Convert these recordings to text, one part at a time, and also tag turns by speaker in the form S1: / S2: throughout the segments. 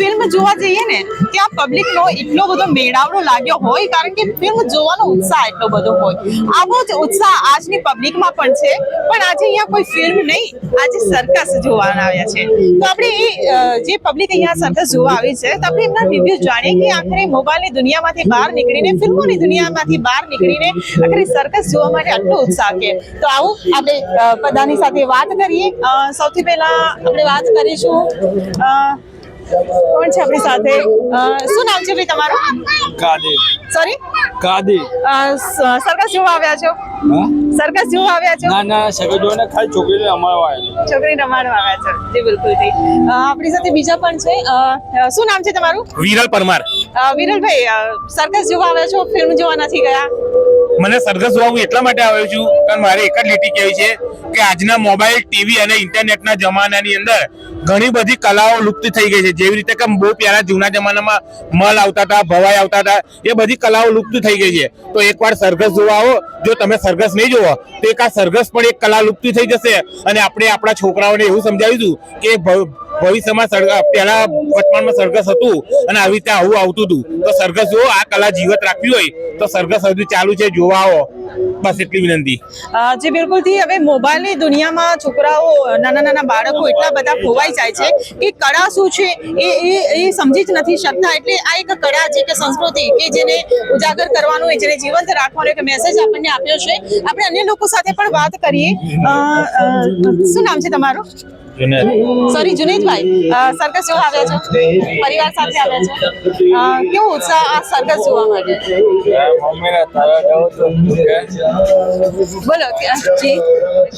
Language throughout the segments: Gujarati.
S1: ફિલ્મ જોવા જઈએ ને, ત્યાં પબ્લિકનો એટલો બધો મેળાવડો લાગ્યો હોય, કારણ કે ફિલ્મ જોવાનો ઉત્સાહ એટલો બધો હોય. આવો જ ઉત્સાહ આજની પબ્લિકમાં પણ છે, પણ આજે અહીંયા કોઈ ફિલ્મ નહીં, આજે સર્કસ જોવાના આવ્યા છે. તો આપણે એ જે પબ્લિક અહીંયા સર્કસ જોવા આવી છે, તો આપણે એમના રિવ્યુ જાણીએ કે આખરે મોબાઈલની દુનિયામાંથી બહાર નીકળીને ફિલ્મોની દુનિયામાંથી બહાર નીકળીને આખરે સર્કસ જોવા માટે આટલો ઉત્સાહ કે. તો આવો, આપણે બધાની સાથે વાત કરીએ. સૌથી પહેલા આપણે વાત કરીશું કોણ છે આપણી સાથે? શું નામ છે ભાઈ તમારું?
S2: કાદી.
S1: સોરી
S2: કાદી.
S1: સરકસ જોવા આવ્યા છો? સરકસ જોવા આવ્યા છો?
S2: ના ના સરકસ જો ખાલી છોકરીને અમારો આવ્યો
S1: છોકરી રમાડવા આવ્યા છો. જી બિલકુલ જી. આપણી સાથે બીજા પણ છે. શું નામ છે તમારું?
S3: વિરલ પરમાર.
S1: વિરલભાઈ સરકસ સર્કસ જોવા આવ્યા છો? ફિલ્મ જોવા નથી ગયા?
S3: મને સરઘસ જોવા એટલા માટે આવ્યો છું, કારણ મારે એક જ લીટી કહેવી છે કે આજના મોબાઈલ, ટીવી અને ઇન્ટરનેટના જમાનાની અંદર ઘણી બધી કલાઓ લુપ્ત થઈ ગઈ છે. જેવી રીતે કે બહુ પહેલાં જૂના જમાનામાં મલ આવતા હતા, ભવાઈ આવતા હતા, એ બધી કલાઓ લુપ્ત થઈ ગઈ છે. તો એકવાર સરઘસ જોવા આવો. જો તમે સરઘસ નહીં જોવો, તો એક આ સરઘસ પણ એક કલા લુપ્ત થઈ જશે. અને આપણે આપણા છોકરાઓને એવું સમજાવીશું કે ભવિષ્યમાં સરઘસ પહેલા વર્તમાનમાં સરઘસ હતું અને આવી રીતે આવું આવતું હતું. તો સરઘસ જો આ કલા જીવત રાખવી હોય, તો સરઘસ હજુ ચાલુ છે, જોવા આવો. બસ એટલી વિનંતી.
S1: જી બિલકુલથી હવે મોબાઈલની દુનિયામાં છોકરાઓ, નાના નાના બાળકો એટલા બધા ખોવાઈ જાય છે કે કળા શું છે એ એ એ સમજી જ નથી શકતા. એટલે આ એક કળા છે કે સંસ્કૃતિ કે જેને ઉજાગર કરવાનું જેને જીવંત રાખવાનો એક મેસેજ આપણને આપ્યો છે. આપણે અન્ય લોકો સાથે પણ વાત કરીએ. શું નામ છે તમારું? સોરી જુનેદભાઈ. સરકસ સર્કસ જોવા આવ્યા છો? પરિવાર સાથે આવ્યા છો? કેવો ઉત્સાહ આ સર્કસ જોવા માટે?
S2: મમ્મીને તારા જાઉં તો
S1: બોલો જી.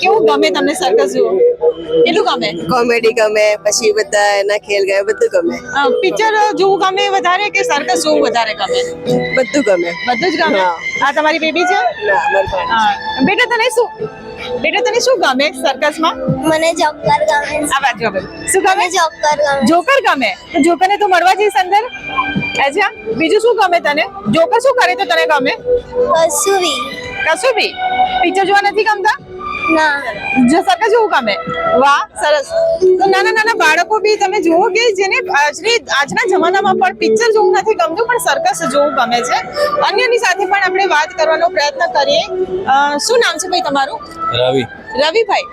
S1: કેવું ગમે તમને સર્કસ જુઓ કેટલું ગમે?
S4: કોમેડી ગમે પછી બધા એના ખેલ ગમે બધું ગમે.
S1: પિક્ચર જોવું ગમે વધારે કે સર્કસ જોવું વધારે ગમે?
S4: બધું ગમે.
S1: બધું જ ગમે? આ તમારી બેબી છે? બેટા તને શું બેટા તને શું ગમે સર્કસમાં
S5: મને જોકર ગમે.
S1: આ વાત હવે. શું ગમે?
S5: જોકર ગમે.
S1: જોકર ગમે? તો જોકરને તો મળવા જઈશ અંદર? અચ્છા બીજું શું ગમે તને? જોકર શું કરે તો તને ગમે?
S5: કસુરી
S1: કશું બી પિક્ચર જોવા નથી ગમતા?
S5: ના.
S1: જો સર્કસ જોવું ગમે વાહ સરસ. તો નાના નાના બાળકો બી તમે જુઓ કે જેને આજની આજના જમાનામાં પણ પિક્ચર જોવું નથી ગમતું પણ સર્કસ જોવું ગમે છે. અન્યની સાથે પણ આપણે વાત કરવાનો પ્રયત્ન કરીએ. શું નામ છે ભાઈ તમારું?
S2: રવિ.
S1: રવિભાઈ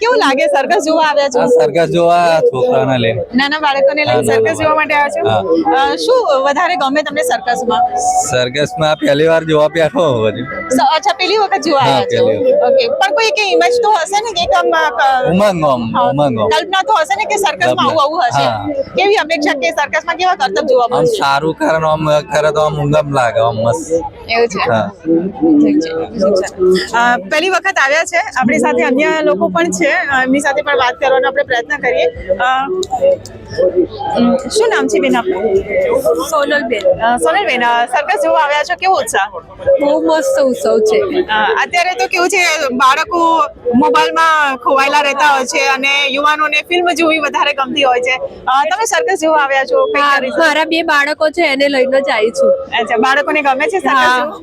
S1: કેવું લાગે? સર્કસ જોવા આવ્યા છો?
S2: આ જોવા છોકરાને લઈને.
S1: નાના બાળકોને લઈને
S2: હા,
S1: સર્કસ જોવા માટે આવ્યા છો? શું વધારે ગમે તમને સર્કસમાં
S2: સરઘસમાં પહેલી વાર જોવા બેઠો
S1: અચ્છા પહેલી વખત જોવા આવ્યા છો? ઓકે. પણ કોઈ કે ઇમેજ તો હશે ને કે કમ
S2: ઉમંગ ઉમંગ
S1: કલ્પના તો હશે ને કે સર્કસમાં આવું આવું હશે. કેવી અપેક્ષા કે સર્કસમાં કેવા કરતબ જોવા મળશે?
S2: સારું કારણ આમ ખરે તો આમ ઊંઘમ લાગે આમ મસ્ત.
S1: એવું છે? પહેલી વખત આવ્યા છે આપણી સાથે અન્ય લોકો પણ છે. એમની સાથે પણ વાત કરવાનો આપણે પ્રયત્ન કરીએ. શું નામ છે બેન આપનું?
S4: સોનલબેન.
S1: સોનલબેન સરકસ જોવા આવ્યા છો? કેવો ઉત્સાહ?
S4: બહુ મસ્ત ઉત્સવ છે.
S1: અત્યારે તો કેવું છે બાળકો મોબાઈલમાં ખોવાયેલા રહેતા હોય છે અને યુવાનોને ફિલ્મ જોવી વધારે ગમતી હોય છે. તમે સર્કસ જોવા આવ્યા છો
S4: મારા બે બાળકો છે એને લઈને જ આવી છું.
S1: અચ્છા બાળકોને ગમે છે સર્કસ.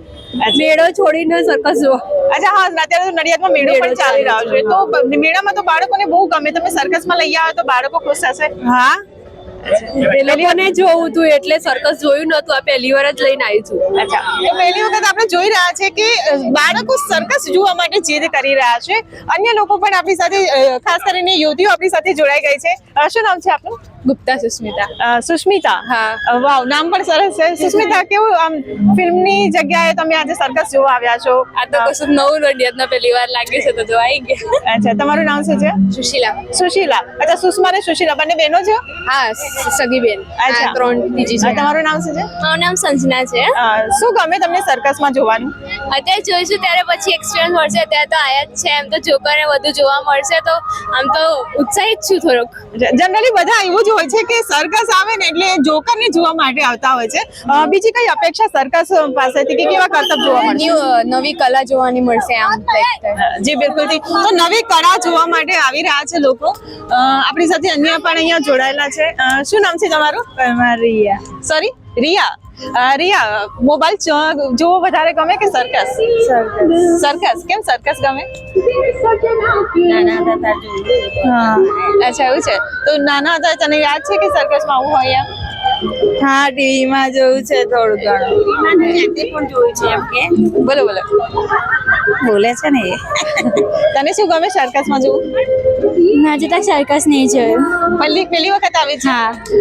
S4: મેળો છોડીને સર્કસ જોવા.
S1: અચ્છા હા અત્યારે તો નડિયાદમાં મેળો પણ ચાલી રહ્યો છે. તો મેળામાં તો બાળકોને બહુ ગમે. તમે સર્કસમાં લઈ આવો તો બાળકો ખુશ થશે.
S4: હા. લોકોને જોવું હતું એટલે સર્કસ જોયું નતું આ પહેલી વાર જ લઈને આવી છું.
S1: અચ્છા. તો પહેલી વખત આપણે જોઈ રહ્યા છે કે બાળકો સર્કસ જોવા માટે જીદ કરી રહ્યા છે. અન્ય લોકો પણ આપણી સાથે ખાસ કરીને યુવતીઓ આપણી સાથે જોડાઈ ગઈ છે. શું નામ છે આપનું?
S4: ગુપ્તા સુસ્મિતા.
S1: અ, સુષ્મિતા
S4: હા.
S1: વાવ નામ પણ સરસ છે. સુષ્મિતા કેવું આમ ફિલ્મની જગ્યાએ તમે આજે સર્કસ જોવા આવ્યા છો?
S4: આ તો કશું નવું નડિયાદમાં પહેલી વાર લાગે છે તો જો આવી ગયા.
S1: અચ્છા તમારું નામ શું છે?
S4: સુશીલા.
S1: સુશીલા. અચ્છા સુષ્મા ને સુશીલા બંને બહેનો છો?
S4: હા સગીબેન
S1: અચ્છા.
S4: ત્રણ બીજી છે.
S1: તમારું નામ શું છે?
S5: મારું નામ સંજના છે.
S1: શું ગમે તમને સર્કસમાં જોવાનું?
S5: અત્યારે જોઈશું ત્યારે પછી એક્સપિરિયન્સ મળશે અત્યારે તો આયા જ છે. એમ તો જોકરને વધુ જોવા મળશે તો આમ તો ઉત્સાહિત છું થોડુંક.
S1: જનરલી બધા એવું જ હોય છે કે સર્કસ આવે ને એટલે જોકરને જોવા માટે આવતા હોય છે. બીજી કઈ અપેક્ષા સર્કસ પાસેથી કે કેવા કરતબ જોવા મળશે?
S4: નવી કલા જોવાની મળશે આમ
S1: જી બિલકુલથી તો નવી કળા જોવા માટે આવી રહ્યા છે લોકો. અ, આપણી સાથે અન્ય પણ અહીંયા જોડાયેલા છે. શું નામ છે તમારું? રિયા. સોરી રિયા? રિયા મોબાઈલ જોવો વધારે ગમે કે સર્કસ સર્કસ કેમ સર્કસ ગમે? હા અચ્છા એવું છે. તો નાના હતા તને યાદ છે કે સર્કસમાં આવું હોય એમ?
S6: હા ટીવીમાં જોયું છે થોડું ઘણું.
S1: બોલો બોલો.
S6: બોલે છે ને
S1: તને શું ગમે સર્કસમાં જોવું?
S5: હજુ તક સર્કસ નહીં જોયું.
S1: પહેલી પહેલી વખત આવી છે.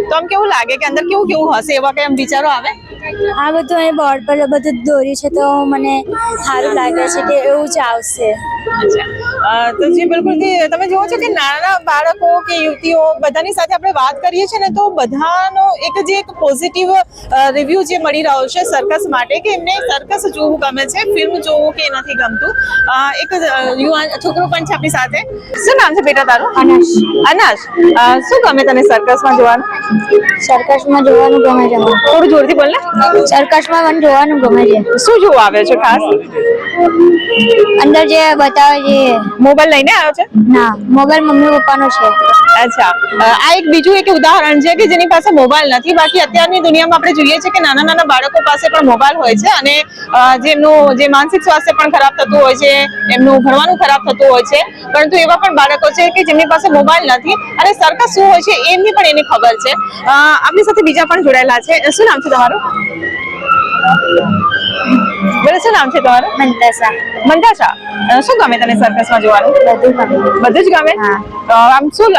S1: તો આમ કેવું લાગે કે અંદર કેવું કેવું હશે? એવા કઈ આમ વિચારો આવે?
S5: આ બધું અહીં બોર્ડ પર બધું દોર્યું છે તો મને સારું લાગે છે કે એવું જ આવશે.
S1: તો જે બિલકુલ તમે જુઓ છો કે નાના બાળકો કે યુવતીઓ બધાની સાથે આપણે વાત કરીએ છીએ ને તો બધાનો એક જે એક પોઝિટિવ રિવ્યુ જે મળી રહ્યો છે સર્કસ માટે કે એમને સર્કસ જોવું ગમે છે ફિલ્મ જોવું કે નથી ગમતું. એક યુવાન છોકરો પણ છે આપણી સાથે. શું નામ છે બેટા તારું? અનાશ. અનાશ. શું ગમે તને સર્કસમાં જોવાનું?
S5: સર્કસમાં જોવાનું ગમે છે
S1: થોડું જોરથી બોલ ને.
S5: સર્કસમાં મને જોવાનું ગમે છે.
S1: શું જોવા આવ્યો છે ખાસ?
S5: અંદર જે બતાવે છે
S1: મોબાઈલ લઈને આવ્યો છે?
S5: ના મોબાઈલ મમ્મી પપ્પાનો છે.
S1: અચ્છા. આ એક બીજું એક ઉદાહરણ છે કે જેની પાસે મોબાઈલ નથી. બાકી અત્યારની દુનિયામાં આપણે જોઈએ છીએ કે નાના નાના બાળકો પાસે પણ મોબાઈલ હોય છે અને જેમનું જે માનસિક સ્વાસ્થ્ય પણ ખરાબ થતું હોય છે એમનું ભણવાનું ખરાબ થતું હોય છે. પરંતુ એવા પણ બાળકો છે કે જેમની પાસે મોબાઈલ નથી અને સરકાર શું હોય છે એમની પણ એની ખબર છે. આપની આપણી સાથે બીજા પણ જોડાયેલા છે. શું નામ છે તમારું? બોલો શું નામ છે તમારું?
S5: મંતસા
S1: મંદાશા શું ગમે તને સર્કસમાં જોવાનું?
S5: બધું ગમે.
S1: બધું જ ગમે? આમ શું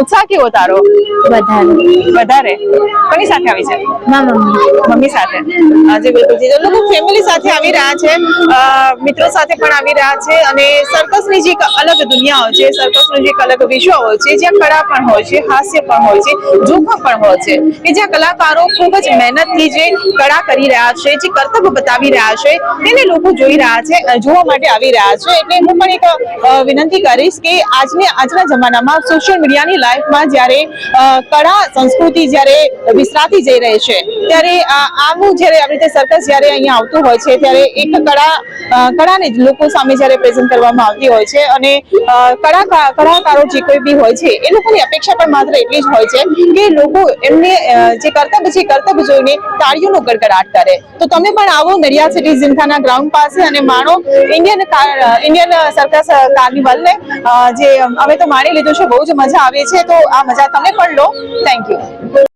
S1: ઉત્સાહ કેવો તારો?
S5: વધારે.
S1: વધારે? કોની સાથે આવી છે?
S5: મમ્મી.
S1: મમ્મી સાથે. આજે બિલકુલ જીજો લોકો ફેમિલી સાથે આવી રહ્યા છે. મિત્રો સાથે પણ આવી રહ્યા છે અને સર્કસની જે એક અલગ દુનિયા હોય છે સર્કસનું જે એક અલગ વિશ્વ હોય છે જ્યાં કળા પણ હોય છે હાસ્ય પણ હોય છે જોખમ પણ હોય છે કે જ્યાં કલાકારો ખૂબ જ મહેનતથી જે કળા કરી રહ્યા છે જે કર્તવ્ય બતાવી રહ્યા છે. તેને લોકો જોઈ રહ્યા છે જોવા માટે આવી રહ્યા છે. એટલે હું પણ એક વિનંતી કરીશ કે આજને, આજના જમાનામાં સોશિયલ મીડિયાની લાઈફમાં જ્યારે કળા સંસ્કૃતિ જ્યારે વિસરાતી જઈ રહી છે ત્યારે આવું જ્યારે આવી રીતે સર્કસ જ્યારે અહીંયા આવતું હોય છે, ત્યારે એક કળા કળાને જ લોકો સામે જ્યારે પ્રેઝન્ટ કરવામાં આવતી હોય છે અને કળા, કળાકારો જે કોઈ બી હોય છે, એ લોકોની અપેક્ષા પણ માત્ર એટલી જ હોય છે કે લોકો એમને જે કર્તવ્ય છે કર્તવ્ય જોઈને તાળીઓનો ગડગડાટ કરે. તો તમે પણ આવો નડિયાદ સિટી જીમખાના ગ્રાઉન્ડ પાસે અને માણો ઇન્ડિયન ઇન્ડિયન સર્કસ કાર્નિવલને જે અમે તો માણી લીધું છે, બહુ જ મજા આવે છે, તો આ મજા તમે પણ લો. Thank you